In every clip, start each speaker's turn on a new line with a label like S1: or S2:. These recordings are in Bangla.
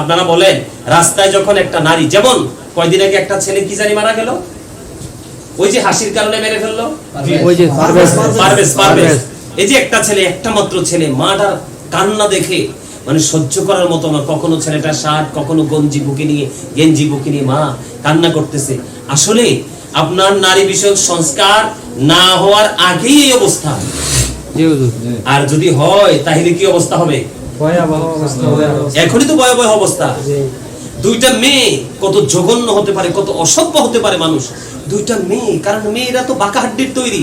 S1: আপনারা বলেন রাস্তায় যখন একটা নারী যেমন কয়দিন আগে একটা ছেলে কি জানি মারা গেল? ওই যে হাসির কারণে মেরে ফেলল? এই যে একটা ছেলে একটা মাত্র ছেলে মাটার কান্না দেখে মানে সহ্য করার মতো না কখনো ছেলেটা শার্ট কখনো গঞ্জি বুকে নিয়ে গেঞ্জি বুকে নিয়ে মা কান্না করতেছে। আসলে আপনার নারী বিষয়ক সংস্কার না হওয়ার আগেই এই অবস্থা। আর যদি হয় তাহলে কি অবস্থা হবে?
S2: অবস্থা।
S1: এখনই তো ভয়াবহ অবস্থা। দুইটা মেয়ে কত জঘন্য হতে পারে কত অসভ্য হতে পারে মানুষ। দুইটা মেয়ে কারণ মেয়েরা তো বাঁকা হাড্ডির তৈরি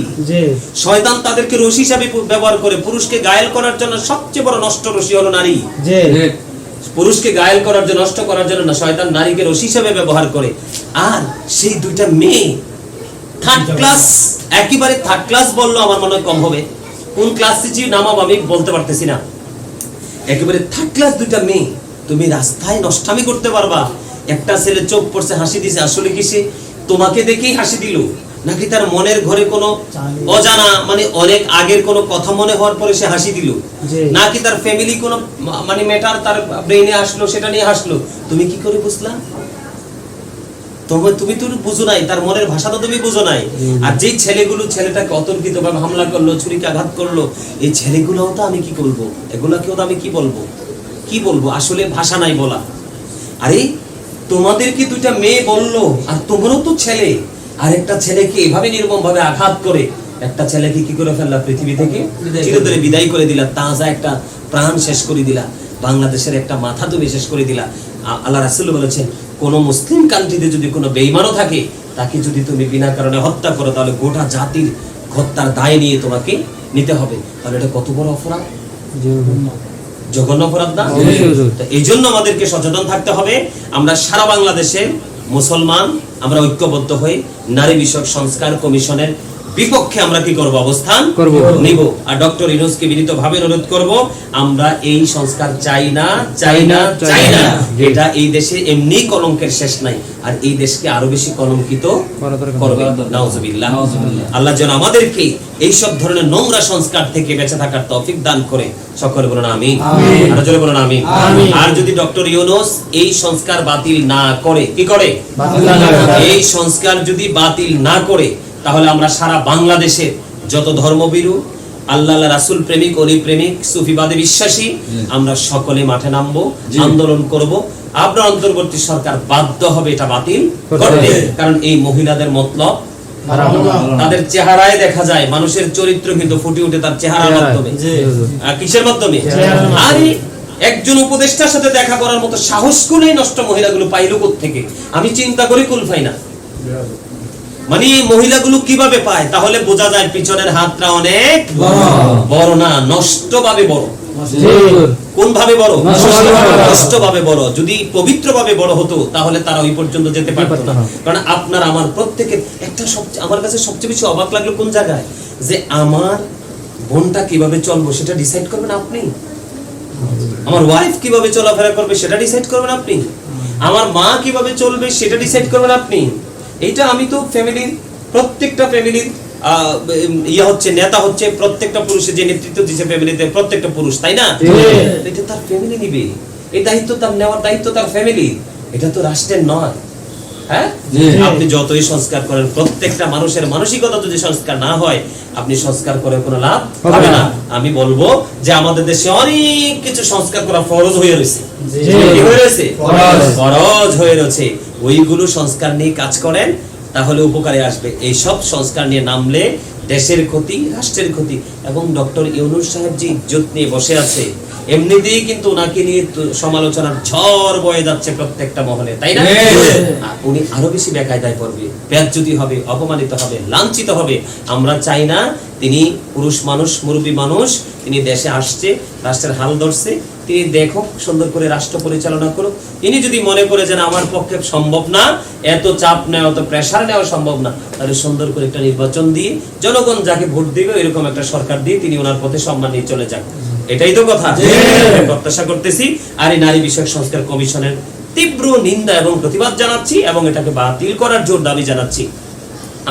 S1: শয়তান তাদেরকে রশি হিসাবে ব্যবহার করে পুরুষকে গায়েল করার জন্য সবচেয়ে বড় নষ্ট রশি হলো নারী। পুরুষকে গায়েল করার জন্য নষ্ট করার জন্য না শয়তান নারীকে রশি হিসাবে ব্যবহার করে। আর সেই দুইটা মেয়ে থার্ড ক্লাস একেবারে থার্ড ক্লাস বলল আমার মনে হয় কম হবে। কোন ক্লাস যে নামাব আমি বলতে পারতেছি না। একেবারে থার্ড ক্লাস দুইটা মেয়ে। তুমি রাস্তায় নষ্টামি করতে পারবা। একটা ছেলে চোখ পড়ছে হাসি দিছে আসলে কি সে তোমাকে দেখেই হাসি দিল? নাকি তার মনের ঘরে কোনো অজানা মানে অনেক আগের কোনো কথা মনে হওয়ার পরে সে হাসি দিল? নাকি তার ফ্যামিলি কোনো মানে ম্যাটার তার ব্রেইনে আসলো সেটা নিয়ে হাসলো? তুমি কি করে বুঝলা? তোমার তুমি তো বুঝো নাই তার মনের ভাষা তো তুমি বুঝো নাই। আর যেই ছেলেগুলো ছেলেটাকে অতর্কিত ভাবে হামলা করল ছুরিকে আঘাত করল এই ছেলেগুলোও তো আমি কি করব? এগুলাকেও তো আমি কি বলব? কি বলব? আসলে ভাষা নাই বলা। আরে তোমাদের কি দুইটা মেয়ে বলল আর তোমারও তো ছেলে। আর একটা ছেলেকে এভাবে নির্মম ভাবে আঘাত করে একটা ছেলেকে কি করে ফেললা পৃথিবী থেকে? চিরতরে বিদায় করে দিলা তাজা একটা প্রাণ শেষ করে দিলা। বাংলাদেশের একটা মাথা তুমি শেষ করে দিলা। আল্লাহ রাসুল বলেছেন কোন মুসলিম কান্ট্রিতে যদি কোনো বেইমানও থাকে তাকে যদি তুমি বিনা কারণে হত্যা করো তাহলে গোটা জাতির হত্যার দায় নিয়ে তোমাকে নিতে হবে। তাহলে এটা কত বড় অপরাধ? জঘন্য। অপরাধ না? এই জন্য আমাদেরকে সচেতন থাকতে হবে। আমরা সারা বাংলাদেশের মুসলমান আমরা ঐক্যবদ্ধ হয়ে নারী বিষয়ক সংস্কার কমিশনের বিপক্ষে আমরা কি করব? অবস্থান
S3: করব।
S1: নিব। আর ডক্টর ইনোসকে বিনীত ভাবে অনুরোধ করব আমরা এই সংস্কার চাই না চাই না চাই না। এটা এই দেশে এমনি কলঙ্কের শেষ নাই। আর এই দেশকে আরও বেশি কলঙ্কিত করবে। নাউজুবিল্লাহ। আল্লাহ যেন আমাদেরকে এই সব ধরনের নোংরা সংস্কার থেকে বেঁচে থাকার তৌফিক দান করে। সকলে বলুন আমি আর জোরে বলুন আমি আর যদি ডক্টর ইউনুস এই সংস্কার বাতিল না করে কি করে? এই সংস্কার যদি বাতিল না করে তাহলে আমরা সারা বাংলাদেশে যত ধর্মবিরু আল্লাহ রাসুল প্রেমিক অলি প্রেমিক সুফিবাদে বিশ্বাসী আমরা সকলে মাঠে নামবো আন্দোলন করব। আপনার অন্তর্বর্তী সরকার বাধ্য হবে এটা বাতিল করতে। কারণ এই মহিলাদের মতলব তাদের চেহারায় দেখা যায় মানুষের চরিত্র কিন্তু ফুটে ওঠে তার চেহারার মাধ্যমে। আর কিসের মাধ্যমে। আরে একজন উপদেষ্টার সাথে দেখা করার মতো সাহস কোনেই নষ্ট মহিলাগুলো পাইলো থেকে আমি চিন্তা করি কুল পাই না মানে এই মহিলাগুলো কীভাবে পায়? তাহলে বোঝা যায় পিছনের হাতটা অনেক বড়। না নষ্ট ভাবে বড়। কোন ভাবে বড়? নষ্ট ভাবে বড়। যদি পবিত্র ভাবে বড় হতো তাহলে তারা ওই পর্যন্ত যেতে পারতো না। কারণ আপনার আমার প্রত্যেকের একটা সবচেয়ে আমার কাছে সবচেয়ে বেশি অবাক লাগল কোন জায়গায়? যে আমার বোনটা কীভাবে চলবো সেটা ডিসাইড করবেন আপনি? আমার ওয়াইফ কীভাবে চলাফেরা করবে সেটা ডিসাইড করবেন আপনি? আমার মা কীভাবে চলবে সেটা ডিসাইড করবেন আপনি? এইটা আমি তো ফ্যামিলির প্রত্যেকটা ফ্যামিলির ইয়ে হচ্ছে নেতা হচ্ছে প্রত্যেকটা পুরুষের যে নেতৃত্ব দিচ্ছে ফ্যামিলিতে প্রত্যেকটা পুরুষ তাই না? এটা তার ফ্যামিলি নিবে। এই দায়িত্ব তার নেওয়ার দায়িত্ব তার ফ্যামিলি এটা তো রাষ্ট্রের নয়। হ্যাঁ? আপনি যতই সংস্কার করেন প্রত্যেকটা মানুষের মানসিকতা যদি সংস্কার না হয় আপনি সংস্কার করে কোনো লাভ
S3: হবে
S1: না। আমি বলব যে আমাদের দেশে অনেক কিছু সংস্কার করা ফরজ হয়ে রয়েছে। হয়ে।
S2: ফরজ।
S1: হয়ে রয়েছে। ওইগুলো সংস্কার নিয়ে কাজ করেন তাহলে উপকারে আসবে। এই সব সংস্কার নিয়ে নামলে দেশের ক্ষতি রাষ্ট্রের ক্ষতি এবং ডক্টর ইউনুস সাহেব যে ইজ্জত নিয়ে বসে আছে এমনিতেই কিন্তু ওনাকে নিয়ে সমালোচনার ঝড় বয়ে যাচ্ছে প্রত্যেকটা মহলে তাই না? উনি আরও বেশি বেকায়দায় পড়বে যদি হবে অপমানিত হবে লাঞ্ছিত হবে। আমরা চাই না তিনি পুরুষ মানুষ মুরব্বী মানুষ তিনি দেশে আসছে রাষ্ট্রের হাল ধরছে তিনি দেখুক সুন্দর করে রাষ্ট্র পরিচালনা করুক। তিনি যদি মনে করে যে আমার পক্ষে সম্ভব না এত চাপ নেওয়া অত প্রেশার নেওয়া সম্ভব না তাহলে সুন্দর করে একটা নির্বাচন দিয়ে জনগণ যাকে ভোট দিবে এরকম একটা সরকার দিয়ে তিনি ওনার পথে সম্মান নিয়ে চলে যান এটাই তো কথা। প্রত্যাশা করতেছি আর এই নারী বিষয়ক সংস্কার কমিশনের তীব্র নিন্দা এবং প্রতিবাদ জানাচ্ছি এবং এটাকে বাতিল করার জোর দাবি জানাচ্ছি।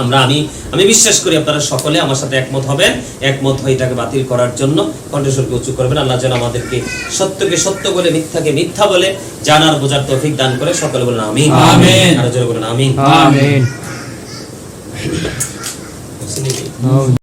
S1: আমরা আমি আমি বিশ্বাস করি আপনারা সকলে আমার সাথে একমত হবেন। একমত হয়ে এটাকে বাতিল করার জন্য কণ্ঠস্বরকে উঁচু করবেন। আল্লাহ যেন আমাদেরকে সত্যকে সত্য বলে মিথ্যাকে মিথ্যা বলে জানার বোঝার তৌফিক দান করে। সকলে বলেন আমি
S2: আমিন।
S1: আরও জোরে বলেন আমিন।
S3: আমিন।